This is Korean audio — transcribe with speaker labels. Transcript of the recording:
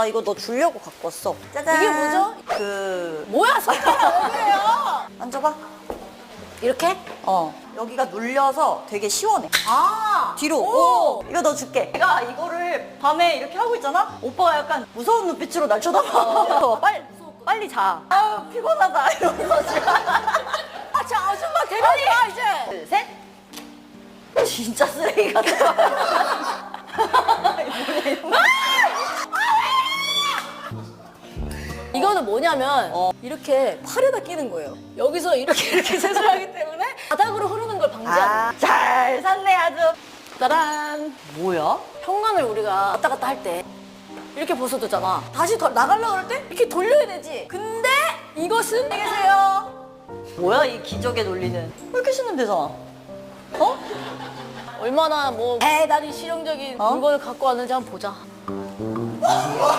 Speaker 1: 아 이거 너 주려고 갖고 왔어. 짜잔.
Speaker 2: 이게 뭐죠?
Speaker 1: 그
Speaker 2: 뭐야, 손가락 왜 그래요?
Speaker 1: 만져봐.
Speaker 2: 이렇게?
Speaker 1: 어. 여기가 눌려서 되게 시원해.
Speaker 2: 아.
Speaker 1: 뒤로.
Speaker 2: 오.
Speaker 1: 이거 너 줄게. 내가 이거를 밤에 이렇게 하고 있잖아. 오빠가 약간 무서운 눈빛으로 날 쳐다봐. 빨리 빨리 자. 아유 피곤하다 이러면서 지금.
Speaker 2: 아, 저 아줌마 대박이야, 이제.
Speaker 1: 둘, 셋. 진짜 쓰레기 같아.
Speaker 2: 이거는 뭐냐면
Speaker 1: 어.
Speaker 2: 이렇게 팔에다 끼는 거예요. 여기서 이렇게 이렇게 세수하기 때문에 바닥으로 흐르는 걸 방지하는
Speaker 1: 아, 잘 샀네 아주.
Speaker 2: 짜란.
Speaker 1: 뭐야?
Speaker 2: 현관을 우리가 왔다 갔다 할 때 이렇게 벗어두잖아. 다시 더 나가려고 할때 이렇게 돌려야 되지. 근데 이것은 안녕히 계세요.
Speaker 1: 뭐야 이 기적의 논리는? 이렇게 신으면 되잖아. 어?
Speaker 2: 얼마나 뭐 대단히 실용적인
Speaker 1: 어?
Speaker 2: 물건을 갖고 왔는지 한번 보자.